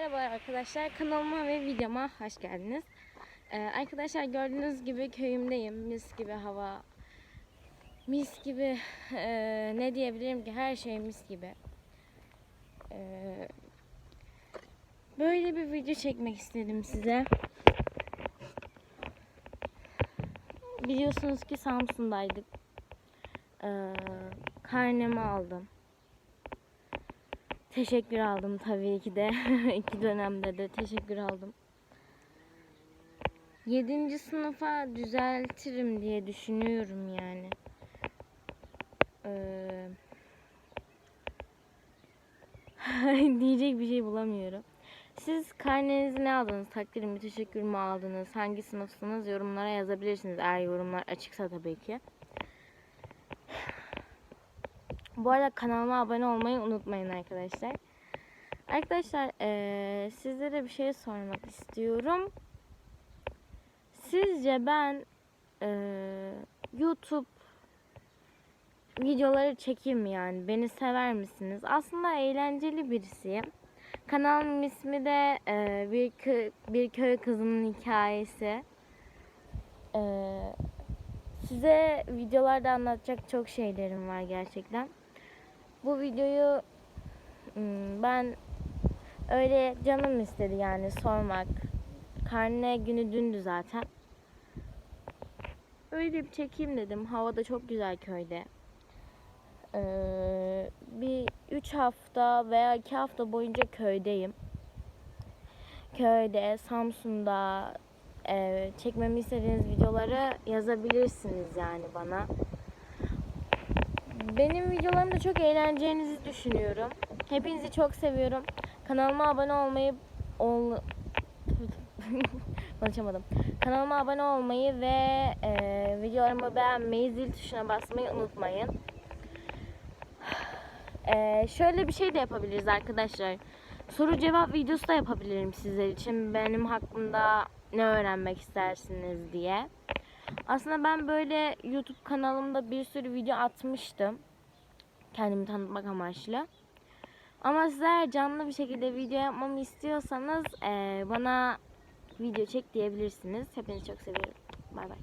merhabalar arkadaşlar. Kanalıma ve videoma hoş geldiniz. Ee, arkadaşlar gördüğünüz gibi köyümdeyim. Mis gibi hava. Mis gibi ee, ne diyebilirim ki her şey mis gibi. Ee, böyle bir video çekmek istedim size. Biliyorsunuz ki Samsun'daydık. Ee, karnemi aldım. Teşekkür aldım tabii ki de. İki dönemde de teşekkür aldım. Yedinci sınıfa düzeltirim diye düşünüyorum yani. Ee, diyecek bir şey bulamıyorum. Siz karnenizi ne aldınız? Takdir mi, teşekkür mü aldınız? Hangi sınıfsınız? Yorumlara yazabilirsiniz. Eğer yorumlar açıksa tabii ki. Bu arada kanalıma abone olmayı unutmayın arkadaşlar. Arkadaşlar eee, sizlere bir şey sormak istiyorum. Sizce ben eee, YouTube videoları çekeyim yani? Beni sever misiniz? Aslında eğlenceli birisiyim. Kanalımın ismi de eee, bir, kö- bir köy kızının hikayesi. Eee, size videolarda anlatacak çok şeylerim var gerçekten. Bu videoyu hmm, ben öyle canım istedi yani sormak. Karne günü dündü zaten. Öyle bir çekeyim dedim. Hava da çok güzel köyde. Ee, bir 3 hafta veya 2 hafta boyunca köydeyim. Köyde, Samsun'da e, çekmemi istediğiniz videoları yazabilirsiniz yani bana. Benim videolarımda çok eğleneceğinizi düşünüyorum. Hepinizi çok seviyorum. Kanalıma abone olmayı ol... konuşamadım. Kanalıma abone olmayı ve e, videolarımı beğenmeyi, zil tuşuna basmayı unutmayın. E, şöyle bir şey de yapabiliriz arkadaşlar. Soru cevap videosu da yapabilirim sizler için. Benim hakkımda ne öğrenmek istersiniz diye. Aslında ben böyle YouTube kanalımda bir sürü video atmıştım. Kendimi tanıtmak amaçlı. Ama sizler canlı bir şekilde video yapmamı istiyorsanız eee, bana video çek diyebilirsiniz. Hepinizi çok seviyorum. Bay bay.